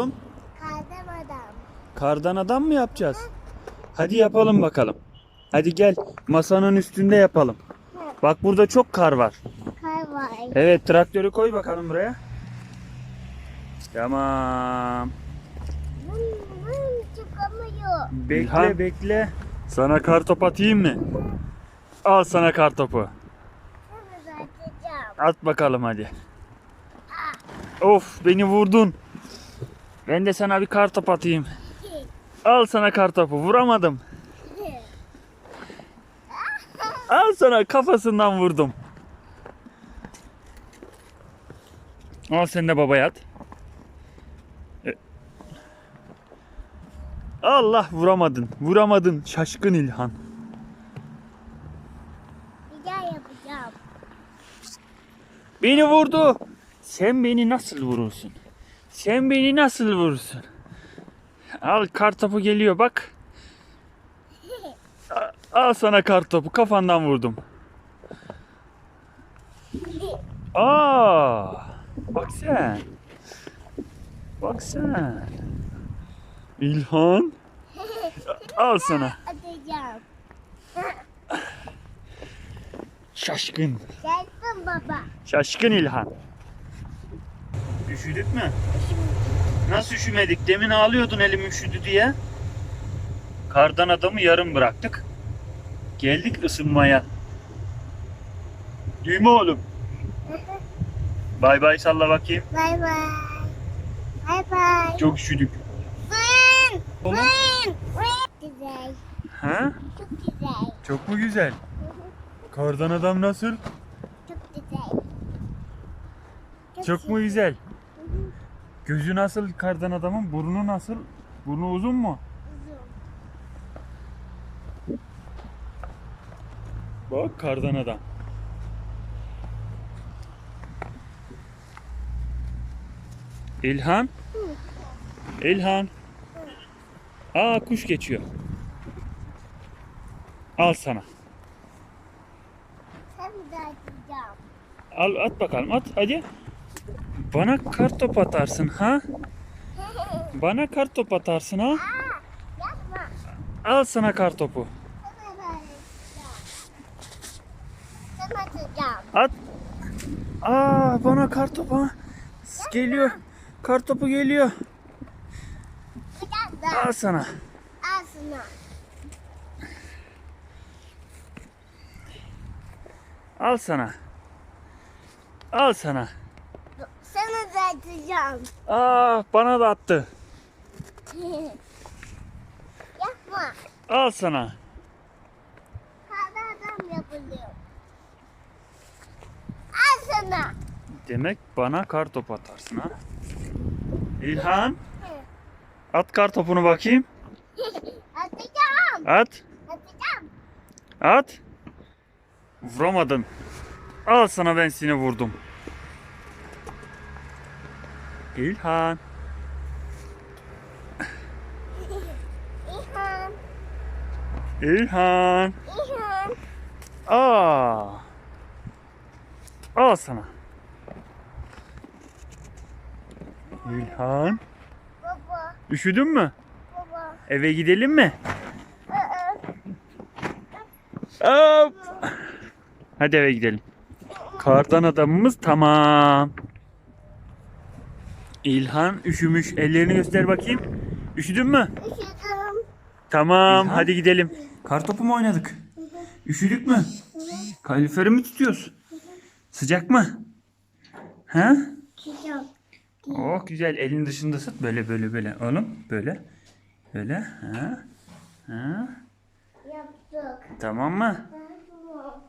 Oğlum, Kardan adam. Kardan adam mı yapacağız? Hadi yapalım bakalım. Hadi gel masanın üstünde yapalım. Bak burada çok kar var. Kar var. Evet traktörü koy bakalım buraya. Tamam. Vın çıkamıyor. Bekle bekle. Sana kar top atayım mı? Al sana kar topu. At bakalım hadi. Of beni vurdun. Ben de sana bir kar top atayım. Al sana kar topu. Vuramadım. Al sana kafasından vurdum. Al sen de babaya at. E- Allah vuramadın. Vuramadın şaşkın İlhan. Bir daha yapacağım. Beni vurdu. Sen beni nasıl vurursun? Sen beni nasıl vurursun? Al kartopu geliyor bak. Al sana kartopu kafandan vurdum. Aa! Bak sen. Bak sen. İlhan. Al sana. Atacağım. Şaşkın. Gelsin baba. Şaşkın İlhan. Üşüdük mü? Nasıl üşümedik? Demin ağlıyordun elim üşüdü diye. Kardan adamı yarım bıraktık. Geldik ısınmaya. Değil mi oğlum? Bay bay salla bakayım. Bay bay. Bay bay. Çok üşüdük. Vın vın vın. Güzel. Ha? Çok güzel. Çok mu güzel? Kardan adam nasıl? Çok güzel. Çok mu güzel? Gözü nasıl kardan adamın? Burnu nasıl? Burnu uzun mu? Bak kardan adam. İlhan. İlhan. Aa kuş geçiyor. Al sana. Sen de. Al at bakalım at hadi. Bana kartop atarsın ha? Bana kartop atarsın ha? Al sana. Sana. Sana atacağım. At. Aa bana kartop ha. Geliyor. Kartopu geliyor. Biraz daha. Al sana. Al şunu. Al sana. Al sana. Atacağım. Aa bana da attı. Yapma. Al sana. Karda adam yapılıyor. Al sana. Demek bana kartop atarsın ha? İlhan. At kartopunu bakayım. Atacağım. At. Atacağım. At. Vuramadın. Al sana ben seni vurdum. İlhan. İlhan. İlhan. İlhan. Aa. Al sana. İlhan. Baba. Üşüdün mü? Baba. Eve gidelim mi? Aa, Hop. Hadi eve gidelim. Kardan adamımız tamam. İlhan üşümüş. Ellerini göster bakayım. Üşüdün mü? Üşüdüm. Tamam İlhan. hadi gidelim. Kartopu mu oynadık? Üşüdük mü? Kaloriferi mi tutuyoruz? Sıcak mı? Ha? Sıcak. Oh güzel. Elin dışında ısıt. Böyle böyle böyle. Oğlum böyle. Böyle. Ha? Ha? Yaptık. Tamam mı? Tamam.